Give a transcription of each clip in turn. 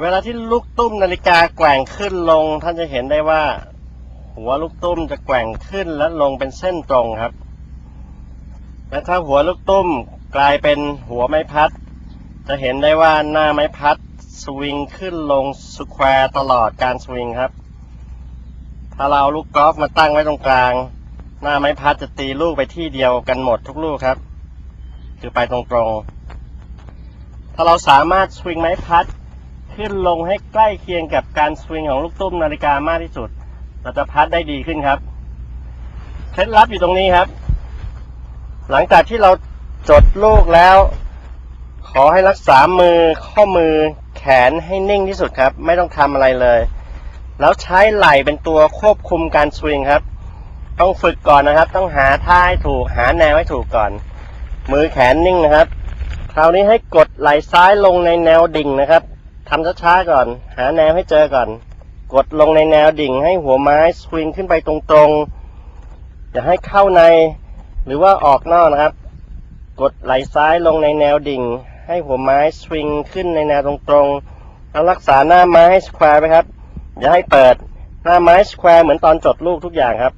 เวลาที่ลูกตุ้มนาฬิกาแกว่งขึ้นลง ท่านจะเห็นได้ว่า หัวลูกตุ้มจะแกว่งขึ้นและลงเป็นเส้นตรงครับ และถ้าหัวลูกตุ้มกลายเป็นหัวไม้พัด จะเห็นได้ว่าหน้าไม้พัดสวิงขึ้นลงสแควร์ตลอดการสวิงครับ ถ้าเราเอาลูกกอล์ฟมาตั้งไว้ตรงกลาง หน้าไม้พัดจะตีลูกไปที่เดียวกันหมดทุกลูกครับ คือไปตรงๆ ถ้าเราสามารถสวิงไม้พัด ขึ้นลงให้ใกล้เคียงกับการสวิงของลูกตุ้มนาฬิกามากที่สุด เราจะพัดได้ดีขึ้นครับ เคล็ดลับอยู่ตรงนี้ครับ หลังจากที่เราจดลูกแล้ว ขอให้รักษามือข้อมือแขนให้นิ่งที่สุดครับ ไม่ต้องทำอะไรเลย แล้วใช้ไหล่เป็นตัวควบคุมการสวิงครับ ต้องฝึกก่อนนะครับ ต้องหาท่าให้ถูกหาแนวให้ถูกก่อน มือแขนนิ่งนะครับ คราวนี้ให้กดไหล่ซ้ายลงในแนวดิ่งนะครับ ทำช้าๆก่อน หาแนวให้เจอก่อน กดลงในแนวดิ่งให้หัวไม้สวิงขึ้นไปตรงๆ อย่าให้เข้าใน หรือว่าออกนอกนะครับ กดไหล่ซ้ายลงในแนวดิ่ง ให้หัวไม้สวิงขึ้นในแนวตรงๆแล้วรักษาหน้าไม้ให้สแควร์ไปครับ อย่าให้เปิดหน้าไม้สแควร์เหมือนตอนจดลูกทุกอย่างครับ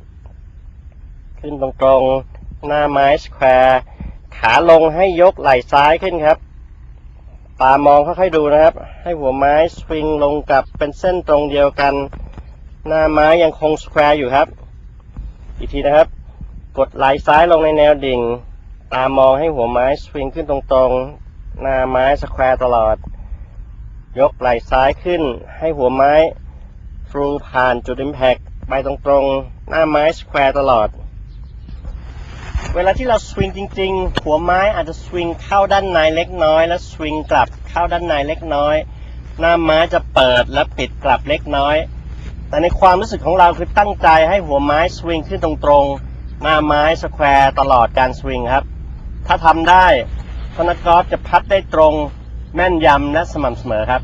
ขึ้นตรงๆ หน้าไม้สแควร์ขาลงให้ยกไหล่ซ้ายขึ้นครับ ตามองค่อยๆดูนะครับ ให้หัวไม้สวิงลงกับเป็นเส้นตรงเดียวกัน หน้าไม้ยังคงสแควร์อยู่ครับ อีกทีนะครับ กดไหล่ซ้ายลงในแนวดิ่ง ตามองให้หัวไม้สวิงขึ้นตรงๆ หน้าไม้สแควร์ตลอด ยกไหล่ซ้ายขึ้น ให้หัวไม้ทรูผ่านจุดอิมแพกไปตรงๆ หน้าไม้สแควร์ตลอด เวลาที่เราสวิงจริง ๆ หัวไม้อาจจะสวิงเข้าด้านในเล็กน้อย แล้วสวิงกลับเข้าด้านในเล็กน้อย หน้าไม้จะเปิดและปิดกลับเล็กน้อย แต่ในความรู้สึกของเราคือตั้งใจให้หัวไม้สวิงขึ้นตรงๆ หน้าไม้สแควร์ตลอดการสวิงครับ ถ้าทำได้ธนกอล์ฟจะพัดได้ตรงแม่นยำและสม่ำเสมอครับ